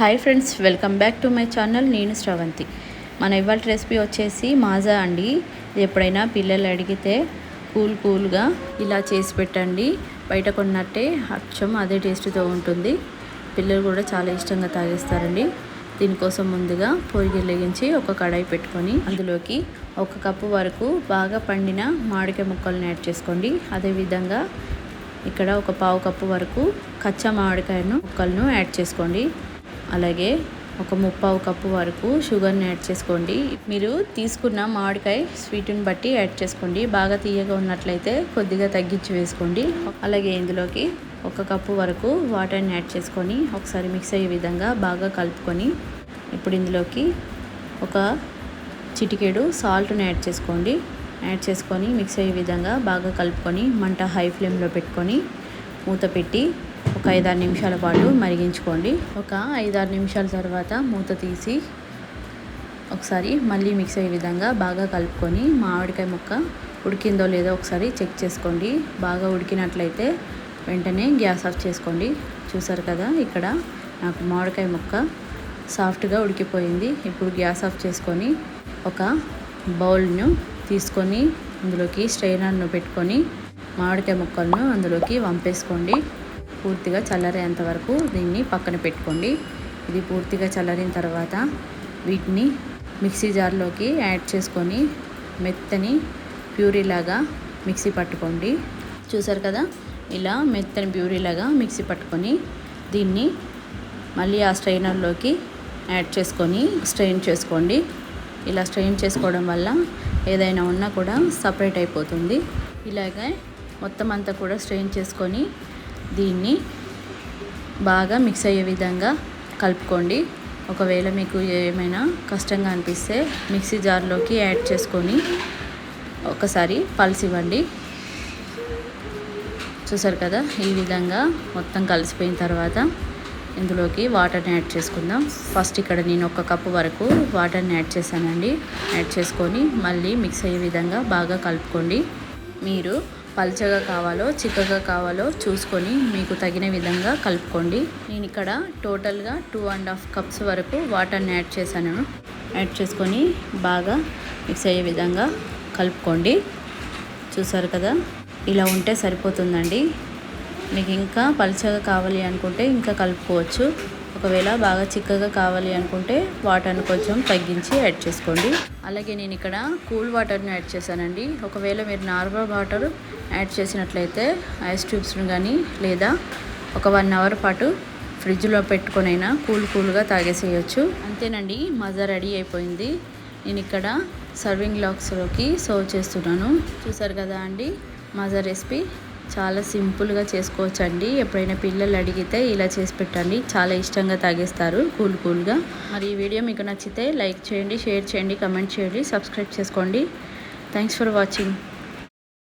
Hi friends welcome back to my channel నేను శ్రవంతి. మన ఇవాళ రెసిపీ వచ్చేసి మాజా అండి. ఎప్పుడైనా పిల్లలు అడిగితే కూల్ కూల్గా ఇలా చేసి పెట్టండి. బయట కొన్నట్టే అచ్చం అదే టేస్ట్తో ఉంటుంది. పిల్లలు కూడా చాలా ఇష్టంగా తాగేస్తారండి. దీనికోసం ముందుగా పొయ్యి గిల్లగించి ఒక కడాయి పెట్టుకొని అందులోకి ఒక కప్పు వరకు బాగా పండిన మామిడికాయ ముక్కలను యాడ్ చేసుకోండి. అదేవిధంగా ఇక్కడ ఒక పావు కప్పు వరకు కచ్చా మామిడికాయను ముక్కలను యాడ్ చేసుకోండి. అలాగే ఒక ముప్పావు కప్పు వరకు షుగర్ని యాడ్ చేసుకోండి. మీరు తీసుకున్న మామిడికాయ స్వీట్ని బట్టి యాడ్ చేసుకోండి. బాగా తీయగా ఉన్నట్లయితే కొద్దిగా తగ్గించి వేసుకోండి. అలాగే ఇందులోకి ఒక కప్పు వరకు వాటర్ని యాడ్ చేసుకొని ఒకసారి మిక్స్ అయ్యే విధంగా బాగా కలుపుకొని ఇప్పుడు ఇందులోకి ఒక చిటికెడు సాల్ట్ని యాడ్ చేసుకోండి. యాడ్ చేసుకొని మిక్స్ అయ్యే విధంగా బాగా కలుపుకొని మంట హై ఫ్లేమ్లో పెట్టుకొని మూత పెట్టి ఒక ఐదారు నిమిషాల పాటు మరిగించుకోండి. ఒక ఐదారు నిమిషాల తర్వాత మూత తీసి ఒకసారి మళ్ళీ మిక్స్ అయ్యే విధంగా బాగా కలుపుకొని మామిడికాయ ముక్క ఉడికిందో లేదో ఒకసారి చెక్ చేసుకోండి. బాగా ఉడికినట్లయితే వెంటనే గ్యాస్ ఆఫ్ చేసుకోండి. చూసారు కదా ఇక్కడ నాకు మామిడికాయ ముక్క సాఫ్ట్గా ఉడికిపోయింది. ఇప్పుడు గ్యాస్ ఆఫ్ చేసుకొని ఒక బౌల్ను తీసుకొని అందులోకి స్ట్రైనర్ను పెట్టుకొని మామిడికాయ ముక్కలను అందులోకి వంపేసుకోండి. పూర్తిగా చల్లరేంత వరకు దీన్ని పక్కన పెట్టుకోండి. ఇది పూర్తిగా చల్లరిన తర్వాత వీటిని మిక్సీ జార్లోకి యాడ్ చేసుకొని మెత్తని ప్యూరీలాగా మిక్సీ పట్టుకోండి. చూసారు కదా? ఇలా మెత్తని ప్యూరీలాగా మిక్సీ పట్టుకొని దీన్ని మళ్ళీ ఆ స్ట్రైనర్లోకి యాడ్ చేసుకొని స్ట్రెయిన్ చేసుకోండి. ఇలా స్ట్రెయిన్ చేసుకోవడం వల్ల ఏదైనా ఉన్నా కూడా సపరేట్ అయిపోతుంది. ఇలాగే మొత్తం అంతా కూడా స్ట్రెయిన్ చేసుకొని దీన్ని బాగా మిక్స్ అయ్యే విధంగా కలుపుకోండి. ఒకవేళ మీకు ఏమైనా కష్టంగా అనిపిస్తే మిక్సీ జార్లోకి యాడ్ చేసుకొని ఒకసారి పల్స్ ఇవ్వండి. చూసారు కదా ఈ విధంగా మొత్తం కలిసిపోయిన తర్వాత ఇందులోకి వాటర్ని యాడ్ చేసుకుందాం. ఫస్ట్ ఇక్కడ నేను ఒక కప్పు వరకు వాటర్ని యాడ్ చేశానండి. యాడ్ చేసుకొని మళ్ళీ మిక్స్ అయ్యే విధంగా బాగా కలుపుకోండి. మీరు పల్చగా కావాలో చిక్కగా కావాలో చూసుకొని మీకు తగిన విధంగా కలుపుకోండి. నేను ఇక్కడ టోటల్గా టూ అండ్ హాఫ్ కప్స్ వరకు వాటర్ని యాడ్ చేశాను. యాడ్ చేసుకొని బాగా మిక్స్ అయ్యే విధంగా కలుపుకోండి. చూసారు కదా? ఇలా ఉంటే సరిపోతుందండి. మీకు ఇంకా పల్చగా కావాలి అనుకుంటే ఇంకా కలుపుకోవచ్చు. ఒకవేళ బాగా చిక్కగా కావాలి అనుకుంటే వాటర్ని కొంచెం తగ్గించి యాడ్ చేసుకోండి. అలాగే నేను ఇక్కడ కూల్ వాటర్ని యాడ్ చేశానండి. ఒకవేళ మీరు నార్మల్ వాటర్ యాడ్ చేసినట్లయితే ఐస్ ట్యూబ్స్ను కానీ లేదా ఒక వన్ అవర్ పాటు ఫ్రిడ్జ్లో పెట్టుకొనైనా కూల్ కూల్గా తాగేసేయచ్చు. అంతేనండి మజా రెడీ అయిపోయింది. నేను ఇక్కడ సర్వింగ్ లాక్స్లోకి సర్వ్ చేస్తున్నాను. చూసారు కదా అండి మజా రెసిపీ. చాలా సింపుల్గా చేసుకోవచ్చు అండి ఎప్పుడైనా పిల్లలు అడిగితే ఇలా చేసి పెట్టండి. చాలా ఇష్టంగా తాగేస్తారు. కూల్ కూల్గా. మరి ఈ వీడియో మీకు నచ్చితే లైక్ చేయండి షేర్ చేయండి కమెంట్ చేయండి సబ్స్క్రైబ్ చేసుకోండి. Thanks for watching.